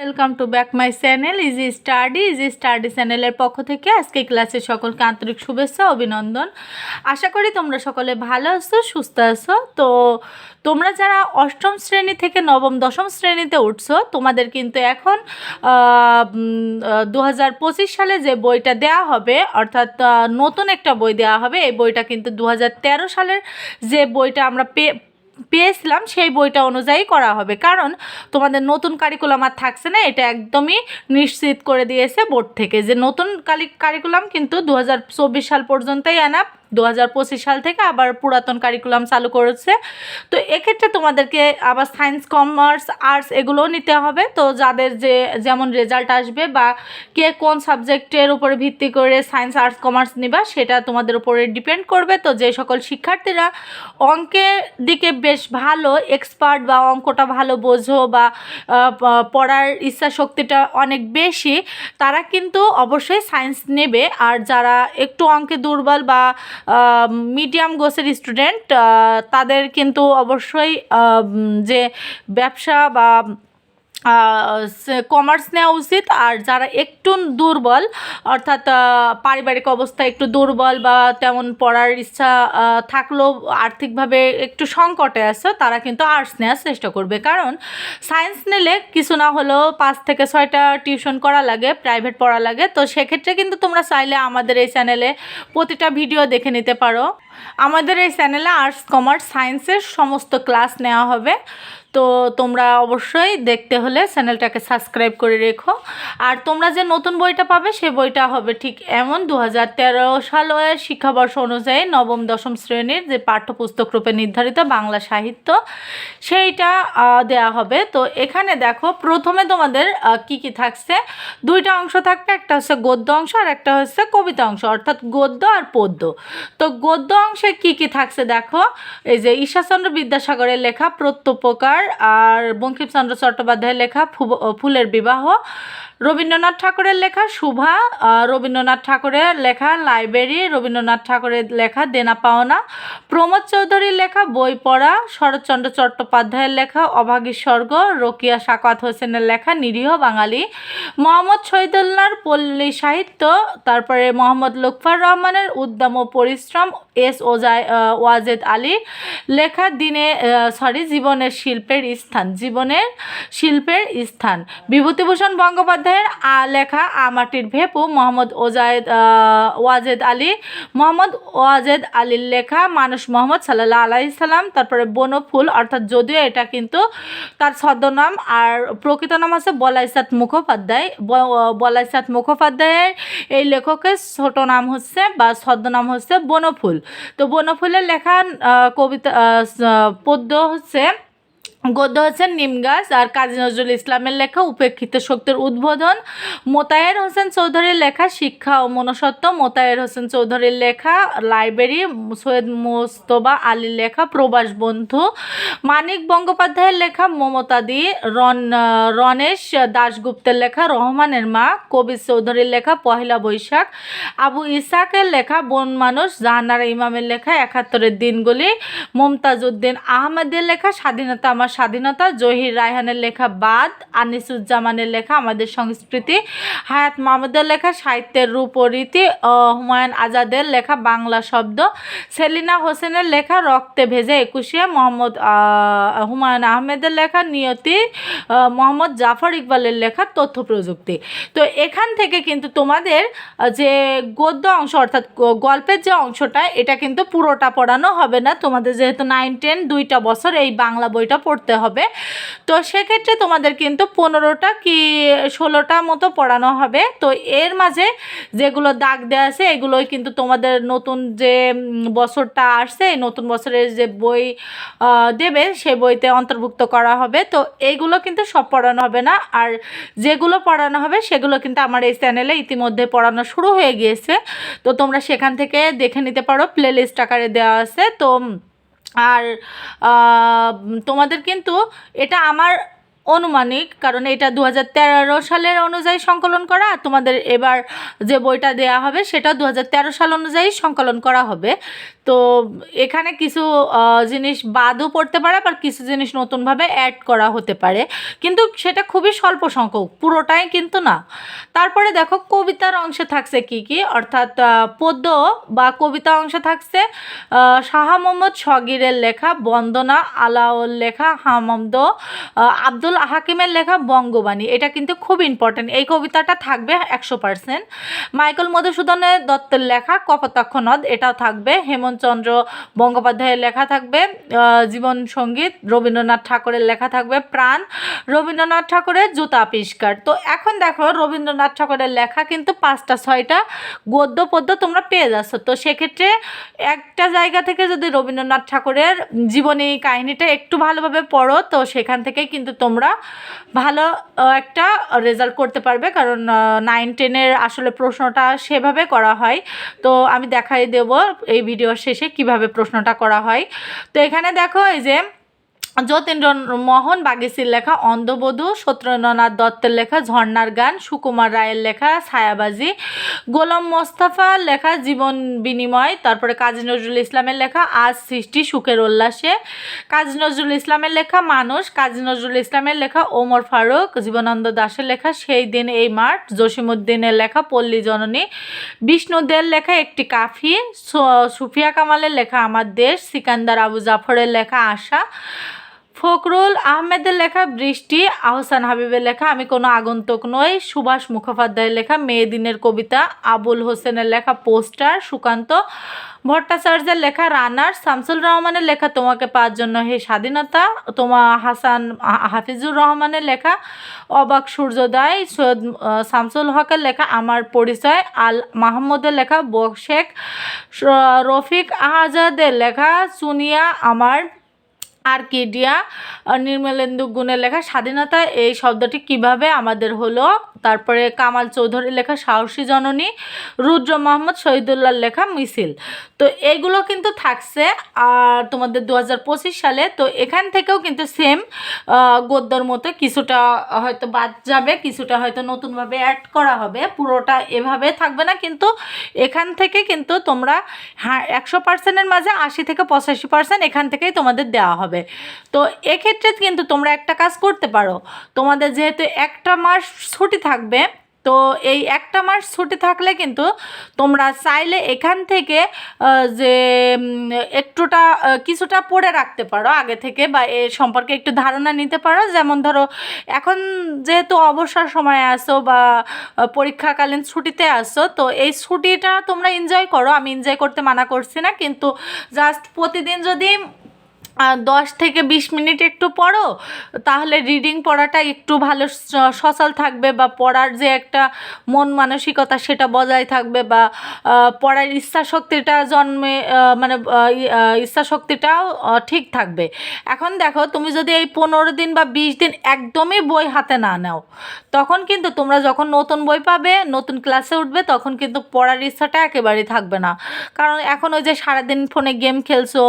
Welcome to back my channel easy study easy study চ্যানেলের পক্ষ থেকে আজকে ক্লাসে সকলকে আন্তরিক শুভেচ্ছা, অভিনন্দন। আশা করি তোমরা সকলে ভালো আছো, সুস্থ আছো। তো তোমরা যারা অষ্টম শ্রেণি থেকে নবম, দশম শ্রেণীতে উঠছো, তোমাদের কিন্তু এখন দু হাজার পঁচিশ সালে যে বইটা দেওয়া হবে, অর্থাৎ নতুন একটা বই দেওয়া হবে, এই বইটা কিন্তু দু হাজার তেরো সালের যে বইটা আমরা পেয়ে পেয়েছিলাম, সেই বইটা অনুযায়ী করা হবে। কারণ তোমাদের নতুন কারিকুলাম আর থাকছে না, এটা একদমই নিশ্চিত করে দিয়েছে বোর্ড থেকে যে নতুন কালি কারিকুলাম কিন্তু দু হাজার চব্বিশ সাল পর্যন্তই আনা দু হাজার পঁচিশ সাল থেকে আবার পুরাতন কারিকুলাম চালু করেছে। তো এক্ষেত্রে তোমাদেরকে আবার সায়েন্স কমার্স আর্টস এগুলোও নিতে হবে। তো যাদের যে, যেমন রেজাল্ট আসবে বা কে কোন সাবজেক্টের উপরে ভিত্তি করে সায়েন্স আর্টস কমার্স নিবা, সেটা তোমাদের উপরে ডিপেন্ড করবে। তো যে সকল শিক্ষার্থীরা অঙ্কের দিকে বেশ ভালো এক্সপার্ট বা অঙ্কটা ভালো বোঝো বা পড়ার ইচ্ছা শক্তিটা অনেক বেশি, তারা কিন্তু অবশ্যই সায়েন্স নেবে। আর যারা একটু অঙ্কে দুর্বল বা মিডিয়াম গোসের স্টুডেন্ট তাদের কিন্তু অবশ্যই যে ব্যবসা বা কমার্স নেওয়া উচিত। আর যারা একটু দুর্বল, অর্থাৎ পারিবারিক অবস্থা একটু দুর্বল বা তেমন পড়ার ইচ্ছা থাকলেও আর্থিকভাবে একটু সংকটে আছে, তারা কিন্তু আর্টস নেওয়ার চেষ্টা করবে। কারণ সায়েন্স নিলে কিছু না হলেও পাঁচ থেকে ছয়টা টিউশন করা লাগে প্রাইভেট পড়া লাগে। তো সেক্ষেত্রে কিন্তু তোমরা চাইলে আমাদের এই চ্যানেলে প্রতিটা ভিডিও দেখে নিতে পারো। আমাদের এই চ্যানেলে আর্টস কমার্স সায়েন্সের সমস্ত ক্লাস নেওয়া হবে। তো তোমরা অবশ্যই দেখতে হলে চ্যানেলটাকে সাবস্ক্রাইব করে রেখো। আর তোমরা যে নতুন বইটা পাবে, সে বইটা হবে ঠিক এমন দু হাজার তেরো সালের শিক্ষাবর্ষ অনুযায়ী নবম, দশম শ্রেণির যে পাঠ্যপুস্তক রূপে নির্ধারিত বাংলা সাহিত্য, সেইটা দেয়া হবে। তো এখানে দেখো, প্রথমে তোমাদের কি কি থাকছে? দুইটা অংশ থাকবে, একটা হচ্ছে গদ্য অংশ আর একটা হচ্ছে কবিতা অংশ, অর্থাৎ গদ্য আর পদ্য। তো গদ্য অংশে কি কি থাকছে দেখো? এই যে ঈশ্বরচন্দ্র বিদ্যাসাগরের লেখা প্রত্যপকার আর বঙ্কিমচন্দ্র চট্টোপাধ্যায়ের লেখা ফুলের বিবাহ। রবীন্দ্রনাথ ঠাকুরের লেখা শুভা রবীন্দ্রনাথ ঠাকুরের লেখা লাইব্রেরি, রবীন্দ্রনাথ ঠাকুরের লেখা দেনা পাওনা, প্রমোদ চৌধুরীর লেখা বই পড়া, শরৎচন্দ্র চট্টোপাধ্যায়ের লেখা অভাগী স্বর্গ রোকিয়া সাকাত হোসেনের লেখা নিরীহ বাঙালি, মোহাম্মদ শহীদুল্লাহর পল্লী সাহিত্য, তারপরে মোহাম্মদ লুকফার রহমানের উদ্যম ও পরিশ্রম, এস ওজায় ওয়াজেদ আলী লেখা দিনে সরি জীবনের শিল্পের স্থান, জীবনের শিল্পের স্থান। বিভূতিভূষণ বন্দ্যোপাধ্যায়ের আ, লেখা আমাটির ভেপু মোহাম্মদ ওজায়েদ ওয়াজেদ আলী। মোহাম্মদ ওয়াজেদ আলীর লেখা মানুষ মোহাম্মদ সাল্লাহ আলাইসাল্লাম তারপরে বনফুল অর্থাৎ যদিও এটা কিন্তু তার ছদ্মনাম আর প্রকৃত নাম আছে বলাইসাত মুখোপাধ্যায়। ব- বলাইসাত মুখোপাধ্যায়ের এই লেখকের ছোট নাম হচ্ছে বা ছদ্মনাম হচ্ছে বনফুল তো বনফুলের লেখা কবিতা পদ্য হচ্ছে গদ্য হচ্ছে নিম গাছ আর কাজী নজরুল ইসলামের লেখা উপেক্ষিত শক্তির উদ্বোধন। মোতায়ের হোসেন চৌধুরীর লেখা শিক্ষা ও মনসত্ব মোতায়ের হোসেন চৌধুরীর লেখা লাইব্রেরি, সৈয়দ মোস্তবা আলীর লেখা প্রবাস বন্ধু। মানিক বন্দ্যোপাধ্যায়ের লেখা মমতাদি রন রনেশ দাশগুপ্তের লেখা রহমানের মা। কবি চৌধুরীর লেখা পহেলা বৈশাখ। আবু ইসাকের লেখা বন মানুষ। জাহানারা ইমামের লেখা একাত্তরের দিনগুলি। মমতাজ উদ্দিন আহমেদের লেখা স্বাধীনতা আমার স্বাধীনতা, জহির রায়হানের লেখা বাদ, আনিসুজ্জামানের লেখা, আমাদের সংস্কৃতি, হায়াত মাহমুদের লেখা, সাহিত্যের রূপ ও হুমায়ুন আজাদের লেখা, বাংলা শব্দ, সেলিনা হোসেনের লেখা, রক্তে ভেজে একুশে মোহাম্মদ হুমায়ুন আহমেদের লেখা, নিয়তি মোহাম্মদ জাফর ইকবালের লেখা, তথ্য প্রযুক্তি। তো এখান থেকে কিন্তু তোমাদের যে গদ্য অংশ, অর্থাৎ গল্পের যে অংশটা, এটা কিন্তু পুরোটা পড়ানো হবে না। তোমাদের যেহেতু নাইন টেন দুইটা বছর এই বাংলা বইটা পড়তে হবে। তো সেক্ষেত্রে তোমাদের কিন্তু পনেরোটা কি ষোলোটা মতো পড়ানো হবে। তো এর মাঝে যেগুলো দাগ দেওয়া আছে, এগুলোই কিন্তু তোমাদের নতুন যে বছরটা আসছে, নতুন বছরের যে বই দেবে, সে বইতে অন্তর্ভুক্ত করা হবে। তো এইগুলো কিন্তু সব পড়ানো হবে না। আর যেগুলো পড়ানো হবে, সেগুলো কিন্তু আমার এই চ্যানেলে ইতিমধ্যে পড়ানো শুরু হয়ে গিয়েছে। তো তোমরা সেখান থেকে দেখে নিতে পারো প্লে লিস্ট আকারে দেওয়া আছে। তো আর তোমাদের কিন্তু এটা আমার অনুমানিক, কারণ এটা দু হাজার তেরো সালের অনুযায়ী সংকলন করা তোমাদের এবার যে বইটা দেয়া হবে সেটা দু হাজার তেরো সাল অনুযায়ী সংকলন করা হবে। তো এখানে কিছু জিনিস বাদও পড়তে পারে, আবার কিছু জিনিস নতুনভাবে অ্যাড করা হতে পারে। কিন্তু সেটা খুবই স্বল্প সংখ্যক, পুরোটাই কিন্তু না। তারপরে দেখো কবিতার অংশে থাকছে কি কি? অর্থাৎ পদ্য বা কবিতা অংশে থাকছে শাহ মোহাম্মদ সগিরের লেখা, বন্দনা আলাউল লেখা হামদ আব্দুল হাকিমের লেখা, বঙ্গবাণী। এটা কিন্তু খুব ইম্পর্টেন্ট এই কবিতাটা থাকবে একশো পার্সেন্ট মাইকেল মধুসূদনের দত্তের লেখা, কপোতাক্ষ নদ, এটাও থাকবে। হেমন্তচন্দ্র বন্দ্যোপাধ্যায়ের লেখা থাকবে জীবন সংগীত, রবীন্দ্রনাথ ঠাকুরের লেখা থাকবে, প্রাণ, রবীন্দ্রনাথ ঠাকুরের জুতা আবিষ্কার। তো এখন দেখো, রবীন্দ্রনাথ ঠাকুরের লেখা কিন্তু পাঁচটা, ছয়টা গদ্য পদ্য তোমরা পেয়ে যাচ্ছ। তো সেক্ষেত্রে একটা জায়গা থেকে যদি রবীন্দ্রনাথ ঠাকুরের জীবনী কাহিনীটা একটু ভালোভাবে পড়ো, তো সেখান থেকেই কিন্তু তোমরা ভালো একটা রেজাল্ট করতে পারবে। কারণ নাইন টেনের আসলে প্রশ্নটা সেভাবে করা হয়। তো আমি দেখাই দেব এই ভিডিওর শেষে কীভাবে প্রশ্নটা করা হয়? তো এখানে দেখো এই যে যতীন্দ্র মোহন বাগেসির লেখা অন্ধবধূ, সত্যেন্দ্রনাথ দত্তের লেখা ঝর্ণার গান, সুকুমার রায়ের লেখা ছায়াবাজি, গোলাম মোস্তফার লেখা জীবন বিনিময়, তারপরে কাজী নজরুল ইসলামের লেখা আজ সৃষ্টি সুখের উল্লাসে, কাজী নজরুল ইসলামের লেখা মানুষ, কাজী নজরুল ইসলামের লেখা ওমর ফারুক, জীবনানন্দ দাশের লেখা সেই দিন এই মাঠ জসিমুদ্দিনের লেখা পল্লী জননী, বিষ্ণুদের লেখা একটি কাফি সুফিয়া কামালের লেখা আমার দেশ, সিকান্দার আবু জাফরের লেখা আশা ফখরুল আহমেদের লেখা বৃষ্টি, আহসান হাবিবের লেখা, আমি কোনো আগন্তুক নই। সুভাষ মুখোপাধ্যায়ের লেখা মেয়েদিনের কবিতা, আবুল হোসেনের লেখা, পোস্টার, সুকান্ত ভট্টাচার্যের লেখা রানার শামসুল রহমানের লেখা, তোমাকে পাওয়ার জন্য হে স্বাধীনতা, তোমা, হাসান, হাফিজুর রহমানের লেখা, অবাক সূর্যোদয়, সৈয়দ শামসুল হকের লেখা, আমার পরিচয়, আল মাহমুদের লেখা শেখ রফিক আজাদের লেখা, সুনিয়া, আমার আর্কিডিয়া নির্মলেন্দু গুণের লেখা স্বাধীনতা, এই শব্দটি কীভাবে আমাদের হলো? তারপরে কামাল চৌধুরীর লেখা সাহসী জননী, রুদ্র মোহাম্মদ শহীদুল্লাহর লেখা মিছিল। তো এইগুলো কিন্তু থাকছে, আর তোমাদের দু হাজার পঁচিশ সালে, তো এখান থেকেও কিন্তু সেম গদ্যর মতো কিছুটা হয়তো বাদ যাবে, কিছুটা হয়তো নতুনভাবে অ্যাড করা হবে, পুরোটা এভাবে থাকবে না, কিন্তু এখান থেকে কিন্তু তোমরা হ্যাঁ একশো পার্সেন্টের মাঝে আশি থেকে পঁচাশি পার্সেন্ট এখান থেকেই তোমাদের দেওয়া হবে। তো এক্ষেত্রে কিন্তু তোমরা একটা কাজ করতে পারো। তোমাদের যেহেতু একটা মাস ছুটি থাকবে, তো এই একটা মাস ছুটি থাকলে কিন্তু তোমরা চাইলে এখান থেকে যে একটুটা কিছুটা পড়ে রাখতে পারো আগে থেকে বা এ সম্পর্কে একটু ধারণা নিতে পারো। যেমন ধরো, এখন যেহেতু অবসর সময় আসো বা পরীক্ষাকালীন ছুটিতে আসো, তো এই ছুটিটা তোমরা এনজয় করো। আমি এনজয় করতে মানা করছি না, কিন্তু জাস্ট প্রতিদিন যদি দশ থেকে বিশ মিনিট একটু পড়ো, তাহলে রিডিং পড়াটা একটু ভালো সচল থাকবে বা পড়ার যে একটা মন মানসিকতা সেটা বজায় থাকবে বা পড়ার ইচ্ছা শক্তিটা জন্মে মানে ইচ্ছা শক্তিটাও ঠিক থাকবে। এখন দেখো, তুমি যদি এই পনেরো দিন বা বিশ দিন একদমই বই হাতে না নাও, তখন কিন্তু তোমরা যখন নতুন বই পাবে, নতুন ক্লাসে উঠবে, তখন কিন্তু পড়ার ইচ্ছাটা একেবারেই থাকবে না। কারণ এখন ওই যে সারাদিন ফোনে গেম খেলছো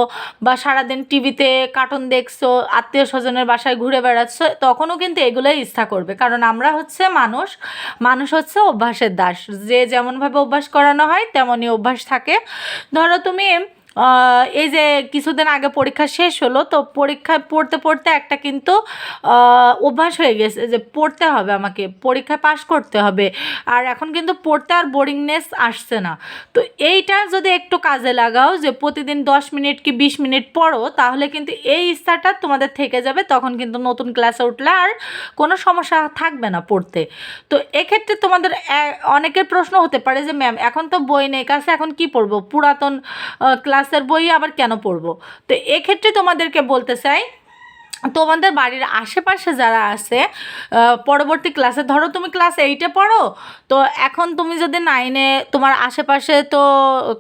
বা সারাদিন টিভিতে কার্টুন দেখছ, আত্মীয় স্বজনের বাসায় ঘুরে বেড়াচ্ছ, তখনও কিন্তু এগুলোই ইচ্ছা করবে। কারণ আমরা হচ্ছে মানুষ মানুষ হচ্ছে অভ্যাসের দাস। যে যেমনভাবে অভ্যাস করানো হয়, তেমনই অভ্যাস থাকে। ধরো তুমি এই যে কিছুদিন আগে পরীক্ষা শেষ হলো তো পরীক্ষায় পড়তে পড়তে একটা কিন্তু অভ্যাস হয়ে গেছে যে পড়তে হবে আমাকে পরীক্ষায় পাশ করতে হবে। আর এখন কিন্তু পড়তে আর বোরিংনেস আসছে না। তো এইটা যদি একটু কাজে লাগাও যে প্রতিদিন দশ মিনিট কি বিশ মিনিট পড়ো তাহলে কিন্তু এই ইচ্ছাটা তোমাদের থেকে যাবে তখন কিন্তু নতুন ক্লাসে উঠলে আর কোনো সমস্যা থাকবে না পড়তে। তো এক্ষেত্রে তোমাদের অনেকের প্রশ্ন হতে পারে যে ম্যাম এখন তো বই নেই কাছে এখন কি পড়ব? পুরাতন আহ, ক্লাসের বই আবার কেন পড়ব? তো এক্ষেত্রে তোমাদেরকে বলতে চাই, তোমাদের বাড়ির আশেপাশে যারা আছে পরবর্তী ক্লাসে, ধরো তুমি ক্লাস এইটে পড়ো, তো এখন তুমি যদি নাইনে তোমার আশেপাশে তো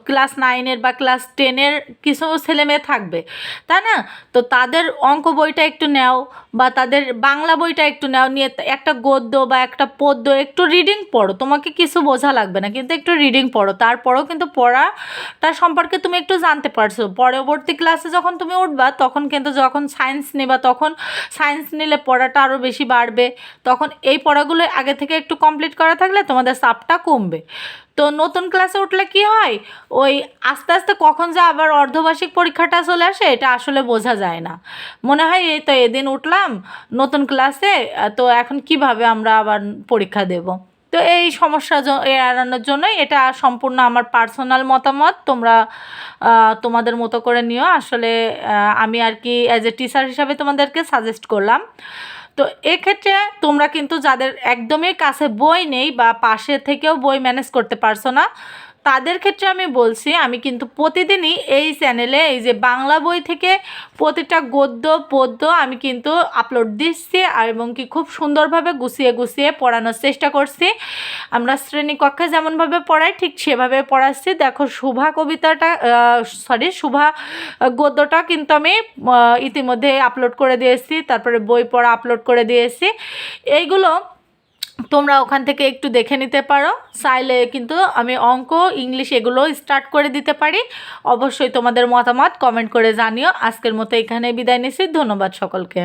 ক্লাস নাইনের বা ক্লাস টেনের কিছু ছেলেমেয়ে থাকবে, তাই না? তো তাদের অঙ্ক বইটা একটু নাও বা তাদের বাংলা বইটা একটু নাও, নিয়ে একটা গদ্য বা একটা পদ্য একটু রিডিং পড়ো। তোমাকে কিছু বোঝা লাগবে না, কিন্তু একটু রিডিং পড়ো। তারপরেও কিন্তু পড়াটা সম্পর্কে তুমি একটু জানতে পারছ। পরবর্তী ক্লাসে যখন তুমি উঠবা, তখন কিন্তু যখন সায়েন্স নেবা, তখন সায়েন্স নিলে পড়াটা আরও বেশি বাড়বে। তখন এই পড়াগুলো আগে থেকে একটু কমপ্লিট করা থাকলে তোমাদের চাপটা কমবে। তো নতুন ক্লাসে উঠলে কি হয়? ওই আস্তে আস্তে কখন যে আবার অর্ধবার্ষিক পরীক্ষাটা চলে আসে, এটা আসলে বোঝা যায় না। মনে হয় এই তো এদিন উঠলাম, নতুন ক্লাসে তো এখন কীভাবে আমরা আবার পরীক্ষা দেব? তো এই সমস্যা এড়ানোর জন্যই এটা সম্পূর্ণ আমার পার্সোনাল মতামত। তোমরা তোমাদের মতো করে নিও। আসলে আমি আর কি অ্যাজ এ টিচার হিসাবে তোমাদেরকে সাজেস্ট করলাম। তো এক্ষেত্রে তোমরা কিন্তু যাদের একদমই কাছে বই নেই বা পাশে থেকেও বই ম্যানেজ করতে পারছ না তাদের ক্ষেত্রে আমি বলছি, আমি কিন্তু প্রতিদিনই এই চ্যানেলে এই যে বাংলা বই থেকে প্রতিটা গদ্য, পদ্য আমি কিন্তু আপলোড দিচ্ছি আর এবং কি খুব সুন্দরভাবে গুছিয়ে গুছিয়ে পড়ানোর চেষ্টা করছি। আমরা শ্রেণীকক্ষে যেমনভাবে পড়াই, ঠিক সেভাবে পড়াচ্ছি। দেখো শুভা কবিতাটা সরি শুভা গদ্যটা কিন্তু আমি ইতিমধ্যে আপলোড করে দিয়েছি, তারপরে বই পড়া আপলোড করে দিয়েছি। এইগুলো তোমরা ওখান থেকে একটু দেখে নিতে পারো। চাইলে কিন্তু আমি অঙ্ক, ইংলিশ এগুলো স্টার্ট করে দিতে পারি। অবশ্যই তোমাদের মতামত কমেন্ট করে জানিও। আজকের মতো এখানে বিদায় নিচ্ছি। ধন্যবাদ সকলকে।